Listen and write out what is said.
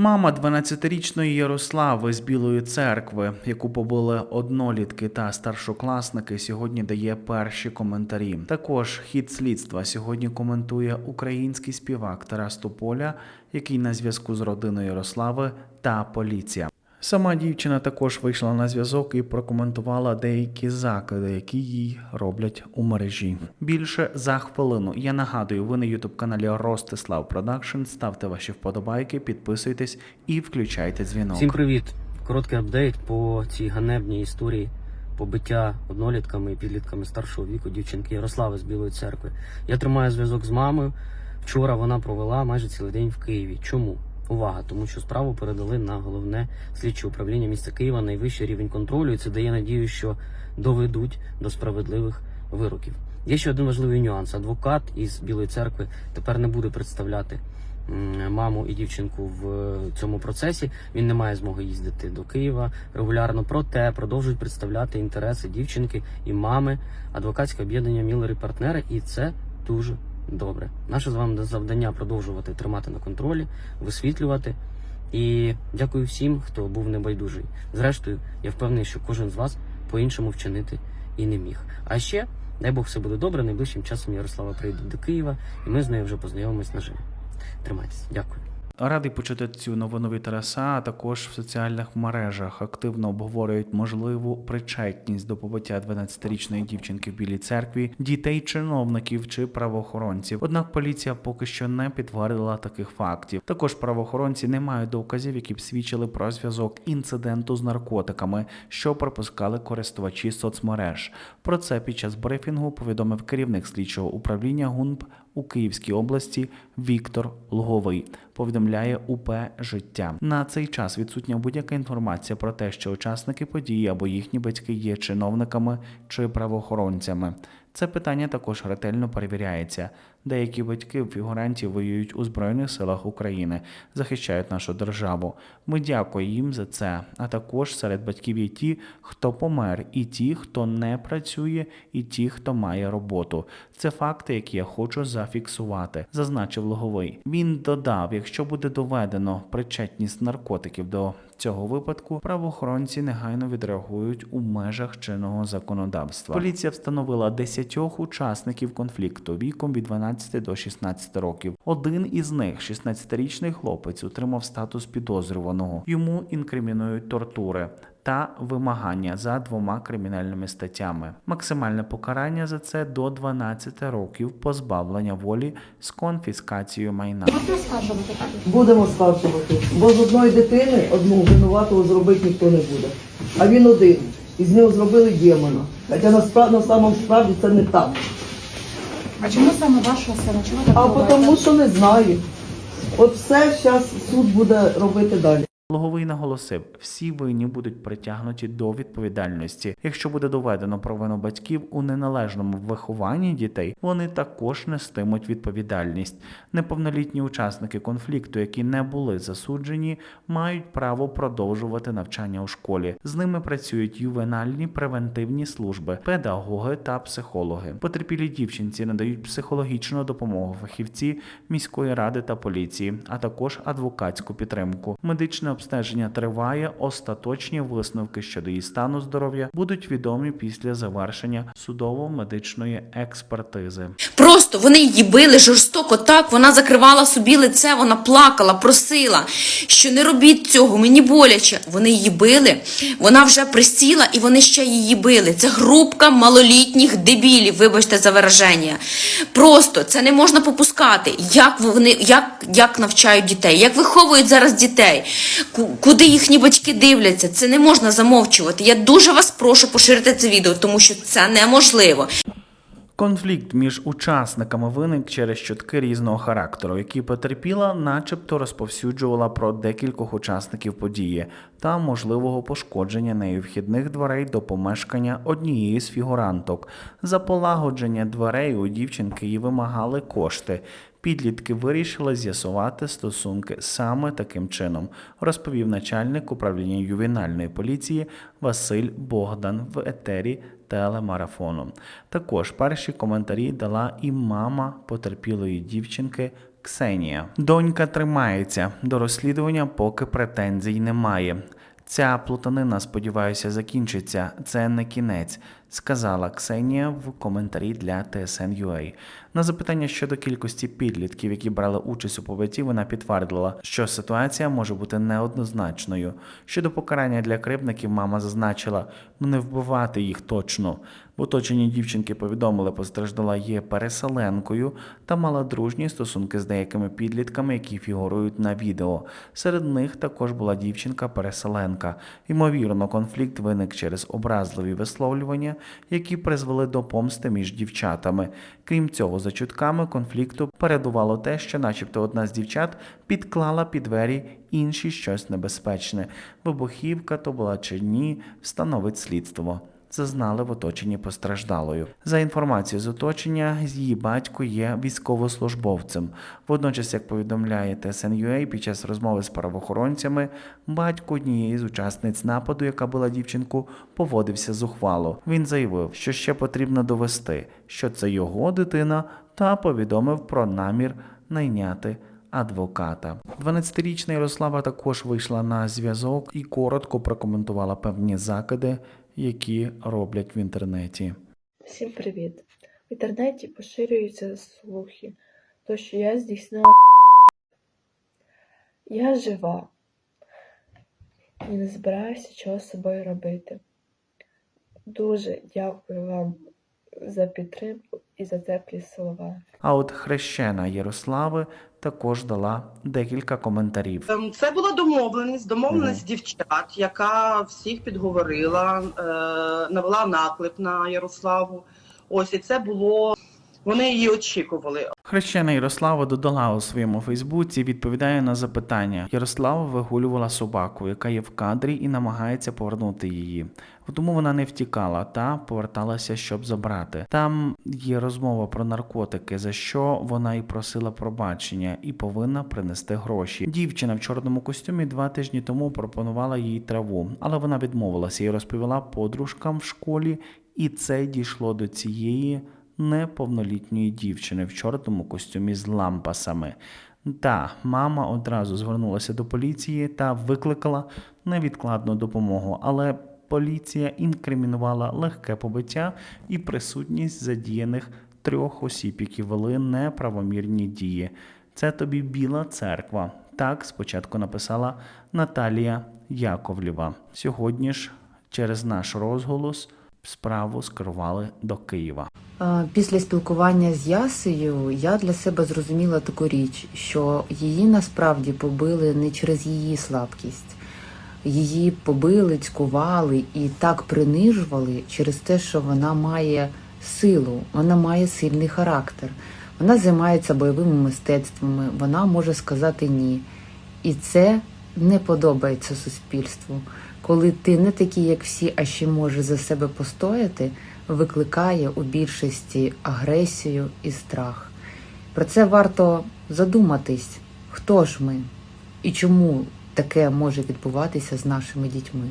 Мама 12-річної Ярослави з Білої церкви, яку побили однолітки та старшокласники, сьогодні дає перші коментарі. Також хід слідства сьогодні коментує український співак Тарас Тополя, який на зв'язку з родиною Ярослави та поліція. Сама дівчина також вийшла на зв'язок і прокоментувала деякі закиди, які їй роблять у мережі. Більше за хвилину. Я нагадую, ви на ютуб каналі Ростислав Продакшн. Ставте ваші вподобайки, підписуйтесь і включайте дзвінок. Всім привіт! Короткий апдейт по цій ганебній історії побиття однолітками і підлітками старшого віку дівчинки Ярослави з Білої церкви. Я тримаю зв'язок з мамою. Вчора вона провела майже цілий день в Києві. Чому? Увага, тому що справу передали на головне слідче управління міста Києва, найвищий рівень контролю, і це дає надію, що доведуть до справедливих вироків. Є ще один важливий нюанс: адвокат із Білої церкви тепер не буде представляти маму і дівчинку в е, цьому процесі. Він не має змоги їздити до Києва регулярно. Проте продовжують представляти інтереси дівчинки і мами, адвокатське об'єднання Міллер і партнери, і це дуже добре. Наше з вами завдання продовжувати тримати на контролі, висвітлювати. І дякую всім, хто був небайдужий. Зрештою, я впевнений, що кожен з вас по-іншому вчинити і не міг. А ще, дай Бог, все буде добре. Найближчим часом Ярослава прийде до Києва, і ми з нею вже познайомимось наживо. Тримайтесь, дякую. Радий почути цю новину від Тараса. А також в соціальних мережах активно обговорюють можливу причетність до побиття 12-річної дівчинки в Білій церкві, дітей чиновників чи правоохоронців. Однак поліція поки що не підтвердила таких фактів. Також правоохоронці не мають доказів, які б свідчили про зв'язок інциденту з наркотиками, що пропускали користувачі соцмереж. Про це під час брифінгу повідомив керівник слідчого управління ГУНП у Київській області Віктор Луговий. Повідомляє УП життя. На цей час відсутня будь-яка інформація про те, що учасники події або їхні батьки є чиновниками чи правоохоронцями. Це питання також ретельно перевіряється. Деякі батьки фігурантів воюють у Збройних силах України, захищають нашу державу. Ми дякуємо їм за це. А також серед батьків є ті, хто помер, і ті, хто не працює, і ті, хто має роботу. Це факти, які я хочу зафіксувати, зазначив Логовий. Він додав: якщо буде доведено причетність наркотиків до цього випадку, правоохоронці негайно відреагують у межах чинного законодавства. Поліція встановила 10 учасників конфлікту віком від 12 до 16 років. Один із них, 16-річний хлопець, отримав статус підозрюваного. Йому інкримінують тортури. Та вимагання за двома кримінальними статтями. Максимальне покарання за це до 12 років позбавлення волі з конфіскацією майна. Скажувати? Будемо скаржувати, бо з одної дитини одну винуватого зробити ніхто не буде. А він один. І з нього зробили демона. Хоча насправді на самому справді це не так. А чому саме вашого сина? Чому так А тому, що не знаю. От все зараз суд буде робити далі. Логовий наголосив, всі винні будуть притягнуті до відповідальності. Якщо буде доведено провину батьків у неналежному вихованні дітей, вони також нестимуть відповідальність. Неповнолітні учасники конфлікту, які не були засуджені, мають право продовжувати навчання у школі. З ними працюють ювенальні превентивні служби, педагоги та психологи. Потерпілі дівчинці надають психологічну допомогу фахівці міської ради та поліції, а також адвокатську підтримку. Медичне обстеження триває. Остаточні висновки щодо її стану здоров'я будуть відомі після завершення судово-медичної експертизи. Просто вони її били жорстоко так. Вона закривала собі лице, вона плакала, просила, що не робіть цього, мені боляче. Вони її били. Вона вже присіла і вони ще її били. Це групка малолітніх дебілів, вибачте за вираження. Просто це не можна попускати. Як вони як, як навчають дітей, як виховують зараз дітей, куди їхні батьки дивляться. Це не можна замовчувати. Я дуже вас прошу поширити це відео, тому що це неможливо. Конфлікт між учасниками виник через чутки різного характеру, які потерпіла, начебто розповсюджувала про декількох учасників події та можливого пошкодження нею вхідних дверей до помешкання однієї з фігуранток. За полагодження дверей у дівчинки її вимагали кошти. Підлітки вирішили з'ясувати стосунки саме таким чином, розповів начальник управління ювенальної поліції Василь Богдан в етері телемарафону. Також перші коментарі дала і мама потерпілої дівчинки Ксенія. Донька тримається. До розслідування поки претензій немає. Ця плутанина, сподіваюся, закінчиться. Це не кінець, сказала Ксенія в коментарі для TSN.ua. На запитання щодо кількості підлітків, які брали участь у побитті, вона підтвердила, що ситуація може бути неоднозначною. Щодо покарання для кривдників, мама зазначила, ну не вбивати їх точно. В оточенні дівчинки повідомили, постраждала є переселенкою та мала дружні стосунки з деякими підлітками, які фігурують на відео. Серед них також була дівчинка-переселенка. Ймовірно, конфлікт виник через образливі висловлювання, які призвели до помсти між дівчатами. Крім цього, за чутками конфлікту передувало те, що, начебто, одна з дівчат підклала під двері інші щось небезпечне. Вибухівка то була чи ні, встановить слідство. Зазнали в оточенні постраждалою. За інформацією з оточення, її батько є військовослужбовцем. Водночас, як повідомляє TSN.ua, під час розмови з правоохоронцями, батько однієї з учасниць нападу, яка була дівчинку, поводився зухвало. Він заявив, що ще потрібно довести, що це його дитина, та повідомив про намір найняти адвоката. 12-річна Ярослава також вийшла на зв'язок і коротко прокоментувала певні закиди, які роблять в інтернеті. Всім привіт! В інтернеті поширюються слухи, то що я здійснила. Я жива і не збираюся чого з собою робити. Дуже дякую вам за підтримку і за теплі слова. А от хрещена Ярослави також дала декілька коментарів. Ем, Це була домовленість, домовленість дівчат, яка всіх підговорила, е, навела наклеп на Ярославу. Ось і це було. Вони її очікували. Хрещена Ярослава додала у своєму Фейсбуці, відповідає на запитання. Ярослава вигулювала собаку, яка є в кадрі, і намагається повернути її. Тому вона не втікала та поверталася, щоб забрати. Там є розмова про наркотики, за що вона і просила пробачення, і повинна принести гроші. Дівчина в чорному костюмі два тижні тому пропонувала їй траву, але вона відмовилася і розповіла подружкам в школі, і це дійшло до цієї неповнолітньої дівчини в чорному костюмі з лампасами. Та мама одразу звернулася до поліції та викликала невідкладну допомогу, але поліція інкримінувала легке побиття і присутність задіяних трьох осіб, які вели неправомірні дії. Це тобі біла церква. Так спочатку написала Наталія Яковлєва. Сьогодні ж через наш розголос справу скерували до Києва. Після спілкування з Ясею я для себе зрозуміла таку річ, що її насправді побили не через її слабкість. Її побили, цькували і так принижували через те, що вона має силу, вона має сильний характер. Вона займається бойовими мистецтвами, вона може сказати ні. І це не подобається суспільству. Коли ти не такий, як всі, а ще може за себе постояти, викликає у більшості агресію і страх. Про це варто задуматись, хто ж ми і чому таке може відбуватися з нашими дітьми.